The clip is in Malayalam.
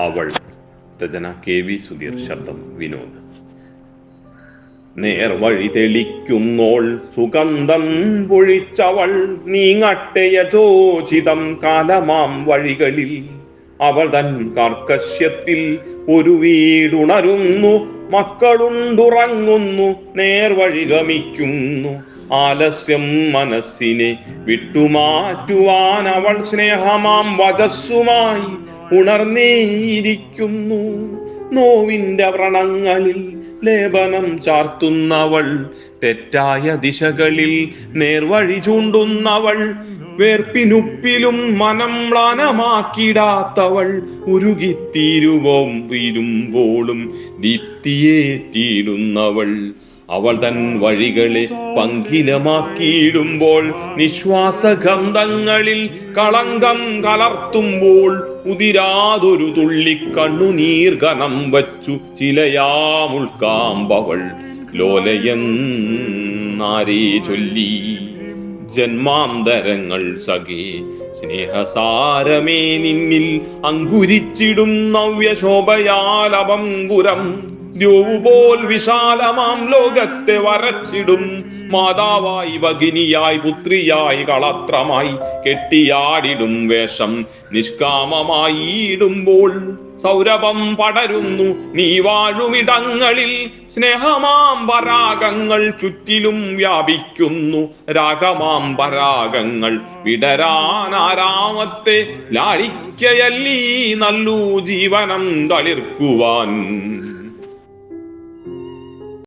അവൾ രചന കെ വി സുധീർ ശബ്ദം വിനോദ്. നേർവഴി തെളിക്കുന്നോൾ സുഗന്ധം പൊഴിച്ചവൾ നീങ്ങട്ടെ യഥോചിതം കാലമാം വഴികളിൽ. അവൾ തൻ കർക്കശ്യത്തിൽ ഒരു വീടുണരുന്നു മക്കളുണ്ടുറങ്ങുന്നു നേർവഴി ഗമിക്കുന്നു. ആലസ്യം മനസ്സിനെ വിട്ടുമാറ്റുവാൻ അവൾ സ്നേഹമാം വചസ്സുമായി ഉണർന്നേയിരിക്കുന്നു നോവിന്റെ വ്രണങ്ങളിൽ ലേപനം ചാർത്തുന്നവൾ തെറ്റായ ദിശകളിൽ നേർവഴി ചൂണ്ടുന്നവൾ വേർപ്പിനുപ്പിലും മനം മ്ലാനമാക്കിടാത്തവൾ ഉരുകിത്തീരുവോം ഇരുമ്പോളും ദീപ്തിയേറ്റിയിടുന്നവൾ അവൾ തൻ വഴികളെ പങ്കിലമാക്കിയിടുമ്പോൾ നിശ്വാസഗന്ധങ്ങളിൽ കളങ്കം കലർത്തുമ്പോൾ ഉതിരാതൊരു തുള്ളി കണ്ണുനീർ കനം വച്ചു ചിലയാമുൾക്കാമ്പവൾ ലോലയെന്നാരേ ചൊല്ലി ജന്മാന്തരങ്ങൾ സഖേ സ്നേഹസാരമേ നിന്നിൽ അങ്കുരിച്ചിടും നവ്യശോഭയാലപങ്കുരം. ദ്യോവുപോൽ വിശാലമാം ലോകത്തെ വരച്ചിടും. മാതാവായി ഭഗിനിയായി പുത്രിയായി കളത്രമായി കെട്ടിയാടിടും വേഷം. നിഷ്കാമമായിടുമ്പോൾ സൗരഭം പടരുന്നു. നീ വാഴുമിടങ്ങളിൽ സ്നേഹമാം പരാഗങ്ങൾ ചുറ്റിലും വ്യാപിക്കുന്നു. രാഗമാം പരാഗങ്ങൾ വിടരാനാരാമത്തെ ലാളിക്കയല്ലീ നല്ലു ജീവനം തളിർക്കുവാൻ.